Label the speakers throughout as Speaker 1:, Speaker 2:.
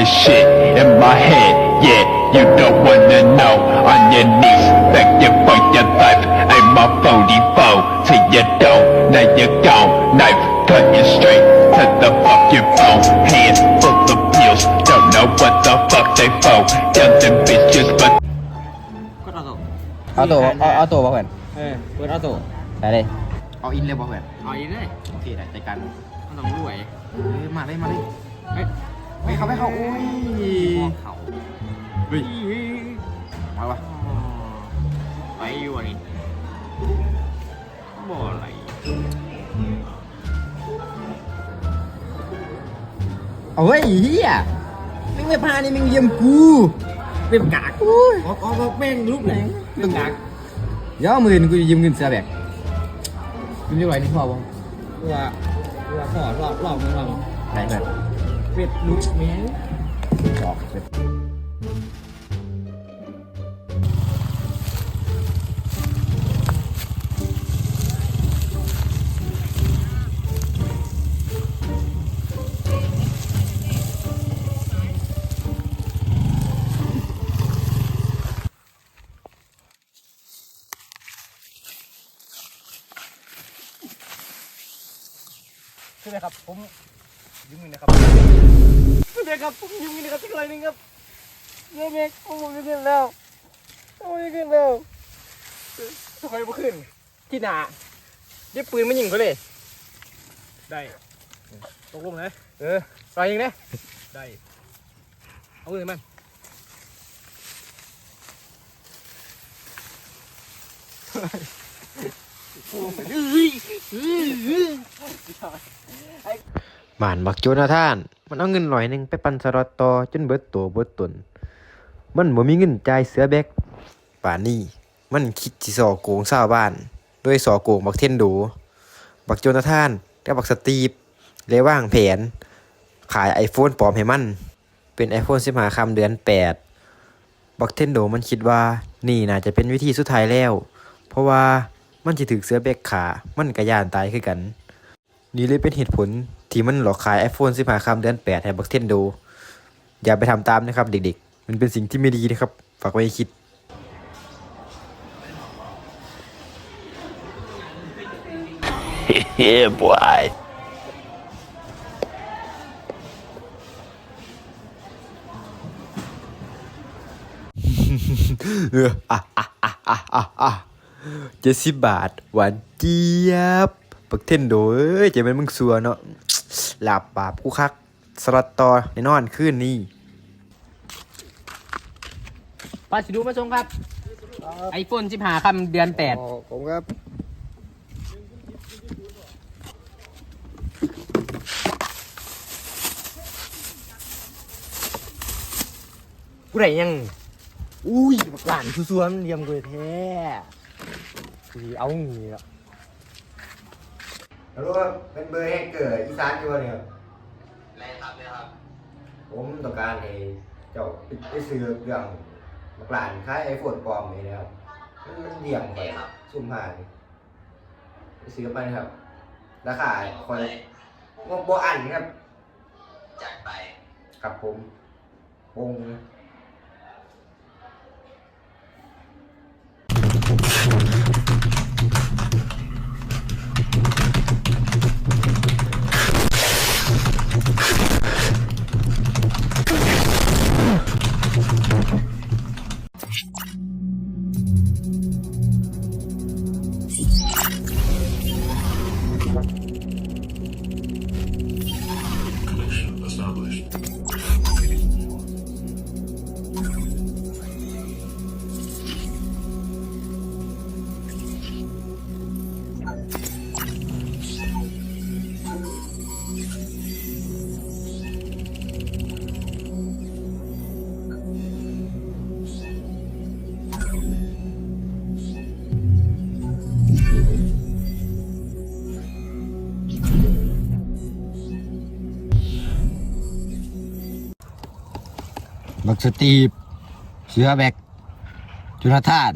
Speaker 1: this shit in my head. Yeah, you don't wanna know. On your knees, begging for your life. I'm my 44 till you don't. Now you're gone. Knife cutting straight to the fucking bone. Hand full of pills. Don't know what the fuck they for. Young them bitches, but
Speaker 2: ก็เอาโต้
Speaker 3: เอาตัวเอาเอาตัวมาเพื่อน
Speaker 2: เออเปิดเอาโต้
Speaker 3: ไปเลยเอาอินเลยมาเพื่อน
Speaker 2: เอาอีกเลย
Speaker 3: โอเคได้ใจกัน
Speaker 2: มันต้องรวย
Speaker 3: เฮ้ยมาเลยมาเลย
Speaker 2: เฮ้ย
Speaker 3: ไม่เขาไม่เขาอุ้ย
Speaker 2: มองเขา
Speaker 3: เฮ้ยมาปะ
Speaker 2: ไปอยู่อันนี้บ่อะไร
Speaker 3: เอาเฮ้ยเฮียมึงไม่พานี่มึงเยี่ยมกู
Speaker 2: เป็นกาก
Speaker 3: โอ้ย
Speaker 2: ออกออกแม่งรูปไหนเป็นกาก
Speaker 3: เดี๋ยวเอามื่นกูจะยืมเงินเสียแบกยืมได้ไหวนี่พอบ้าง
Speaker 2: ตัวตัวขอรอบรอบนึงรอบ
Speaker 3: ไหนเพื่อน
Speaker 2: เป็ดลูกแม่ง
Speaker 3: ออกเสร็จใช่ไหมครับผม ยืมเงินนะครับ
Speaker 2: เด็กครับผมยุ่งนี่ครับที่ไรนึงครับเด็กเด็กผมไม่ขึ้นแล้วผมไม่ขึ้นแล้วทำไมไม่ขึ้น ที่หนาเย็บปืนไม่ยิงเขาเลย ได้ตกลงนะเออใส่ยิงนะได้ เอาปืนมัน
Speaker 4: บ้านบักโจนาธาน มันเอาเงินร้อยหนึ่งไปปันสลอตต่อจนเบิดตัวเบิดตน มันบ่มีเงินจ่ายเสือแบกป่านนี้มันคิดสิสอโกงชาวบ้านโดยสอโกงบักเทนโดบักโจนาธานกับบักสตีฟเลยว่างแผน ขาย iPhone ปลอมให้มัน เป็น iPhone 15คำเดือน 8 บักเทนโดมันคิดว่านี่น่าจะเป็นวิธีสุดท้ายแล้ว เพราะว่ามันสิถึกเสือแบกขา มันก็ย่านตายคือกัน นี่เลยเป็นเหตุผล ที่มันหลอกขาย iPhone 15คำเดือน 8 ให้บักเทนโดอย่าไปทำตามนะครับเด็กๆ มันเป็นสิ่งที่ไม่ดีนะครับ ฝากไว้ให้คิด
Speaker 1: yeah, boy.
Speaker 4: เอออะอะอะอะอะอะเจ็ดสิบบาท หวานเจี๊ยบบักเทนโดเอ้ยเจะเป็นมึงสัวเนาะ หลับบาปกูคักสลัดต่อในนอนคืนนี้
Speaker 2: ปาสิดูมาชมครับไอโฟนสิบห้าคำเดือนแปด
Speaker 3: ผมครับ
Speaker 2: กูได้ยัง อุ้ยบักหลานซัวๆมันเลียมกูแท้กูเอางี้ละ
Speaker 3: รู้ว่าเป็นเบอร์แฮกเกอร์อีสานอยู่วะเนี่ยไรครับเลยครับผมต้องการให้เจ้าไปซื้อเรื่องบักหลานคล้ายไอโฟนปลอมนี่นะครับมันมันเดี่ยมไปซุ่มหานี่ไปซื้อไปนะครับ ราคาคอยว่าบ่อันครับ
Speaker 5: จัดไป
Speaker 3: ครับผมวง บักสตีฟเสือแบกจุนทาน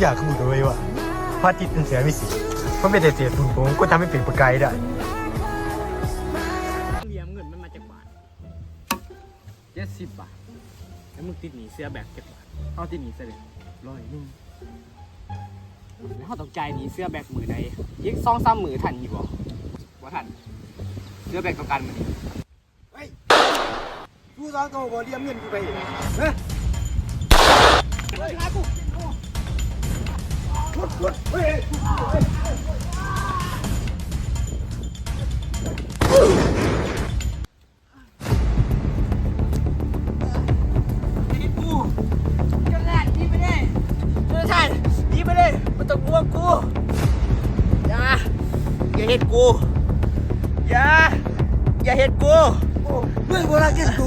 Speaker 6: อยากขโมยกันไว้วะ
Speaker 2: พระอาทิตย์เป็นเสือมีสีผมเป็นเศษฝุ่นผมก็ทำให้เป็นประกายได้เหลี่ยมเงินมันมาจากบาทเจ็ดสิบบาท แล้วมึงติดหนีเสื้อแบกเจ็ดบาทเอาติดหนีเสื้อเลยร้อยหนึงแล้ว เขาตกใจายหนีเสื้อแบกมือใดยิงซองซ้ำมือทันอยู่บ่ว่าทันเสื้อแบกต้องการมันเฮ้ยผู้สองตัวบ่เลี่ยมเงินกูไปเฮ้ยเฮ้ยกูกู กู อย่า อย่าเห็นกูมึงโบราณกินกู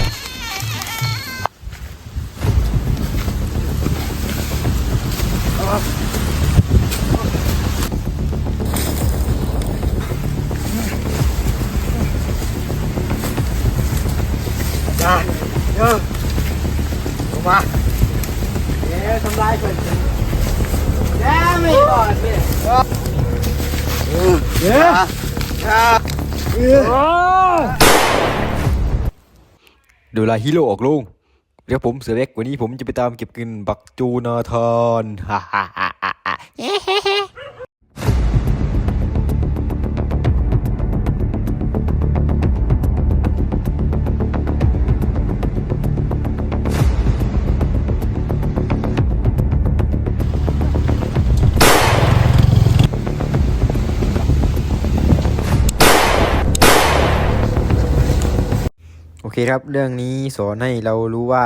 Speaker 2: ดูลา
Speaker 4: ฮีโร่ออกลุงเดี๋ยวผมเสือเล็กวันนี้ผมจะไปตามเก็บเงินบักจูนาธอนฮ่าฮ่าฮ่าฮ่าฮ่า คครับเรื่องนี้สอนให้เรารู้ว่า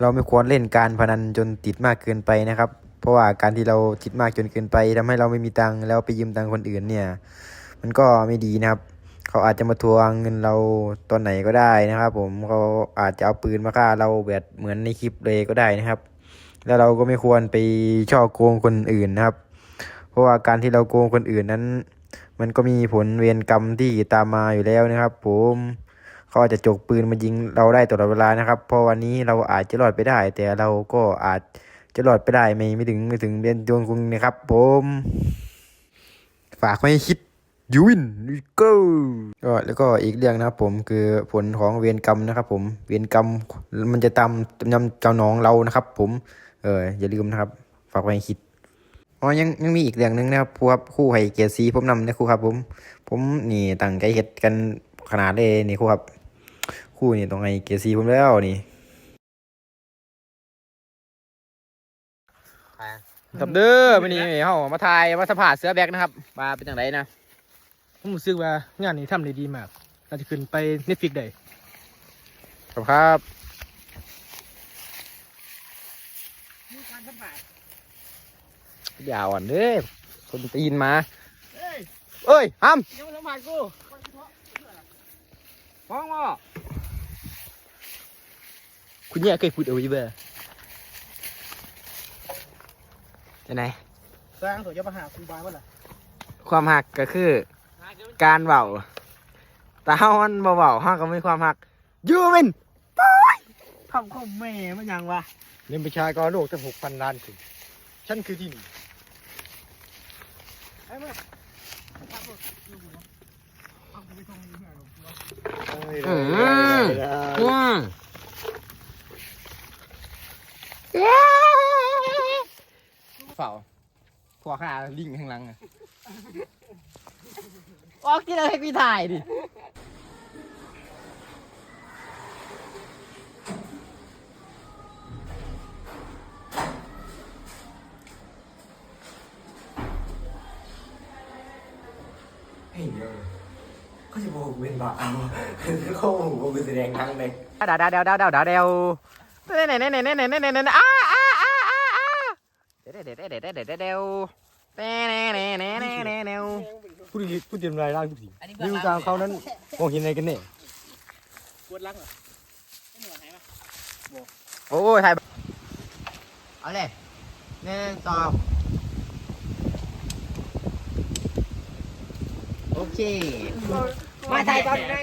Speaker 4: เราไม่ควรเล่นการพนันจนติดมากเกินไปนะครับ เพราะว่าการที่เราติดมากจนเกินไปทำให้เราไม่มีตังค์แล้วไปยืมตังค์คนอื่นเนี่ย มันก็ไม่ดีนะครับ เขาอาจจะมาทวงเงินเราตอนไหนก็ได้นะครับ ผมเขาอาจจะเอาปืนมาฆ่าเราแบบเหมือนในคลิปเลยก็ได้นะครับ แล้วเราก็ไม่ควรไปช่อโกงคนอื่นนะครับ เพราะว่าการที่เราโกงคนอื่นนั้น มันก็มีผลเวรกรรมที่ตามมาอยู่แล้วนะครับ ผม เขาอาจจะจกปืนมายิงเราได้ตลอดเวลานะครับเพราะวันนี้เราอาจจะรอดไปได้ แต่เราก็อาจจะรอดไปได้ไม่ไม่ถึงไม่ถึงเรียนดวงคุงนะครับ ผม ฝากไว้คิดยูวินก็ก็แล้วก็อีกเรื่องนะครับผมคือผลของเวรกรรมนะครับ ผมเวรกรรมมันจะตามจำเจ้าน้องเรานะครับ ผมเอออย่าลืมนะครับ ฝากไว้คิดอ๋อยังยังมีอีกเรื่องหนึ่งนะครับครูครับครู่ให้เกียรติสีผมนำนะครูครับ ผม ผมนี่ตั้งใจเฮ็ดกันขนาดเลยนี่ครูครับ ครู่นี่ต้องให้เกียรติสีผมแล้วนี่
Speaker 2: ครับเด้อวันนี้เฮามาถ่ายมาสัมภาษณ์เสือแบกนะครับมาเป็นจังไดนะ
Speaker 6: ผมรู้สึกว่างานนี้ทำได้ดีมากน่าจะขึ้นไปเน็ตฟิกได้
Speaker 2: ครับครับอย่าอ่อนเด้อคนตีนมาเอ้ยฮัม
Speaker 6: ยังไม่สัมผัสกู
Speaker 2: ฟ้องว่า
Speaker 6: คุณเนี่ยเคยพูดเอาไว้เบอร์จะไหน
Speaker 2: สร้างตัวจะมาหาครูบาเมื่อไหร่
Speaker 6: ค
Speaker 2: ความหักก็คือ การเบาแต่เฮามันบ่เบาเฮาก็มีความหักยูวินทำข้อแม่มันยังวะ
Speaker 4: เล่นประชากรโลกจะหกพันล้านคนฉันคือที่หนึ่ง
Speaker 2: อืมอืม เฝ้าพวกขาลิงข้างหลังอะออกที่เราให้พี่ถ่ายดิ
Speaker 3: เฮ้ยเดี๋ยวเขาจะบอกเป็นบ้าอะเขาบอกว่าเป็นแสดงทั้งเลย
Speaker 2: ดาวดาวดาวดาวดาวดาว ดาวเน่เน่เน่เน่เน่เน่เน่เน่เน่อ้าอ้าอ้าอ้าอ้าเดี๋ยวเดี๋ยวเดี๋ยวเดี๋ยวเดี๋ยวเดี๋ยวเดี๋ยวเน่เน่เน่เน่เน่เน่เน่
Speaker 4: ผู้ดีผู้เตรียมรายได้ผู้ดีวิวกลางเขานั้นมองเห็นอะไรกันเนี่ย
Speaker 6: ปวดหลังเหรอ
Speaker 2: โอ้ยถ่ายเอาเลยหนึ่งสองโอเคมาถ่ายตอนไหน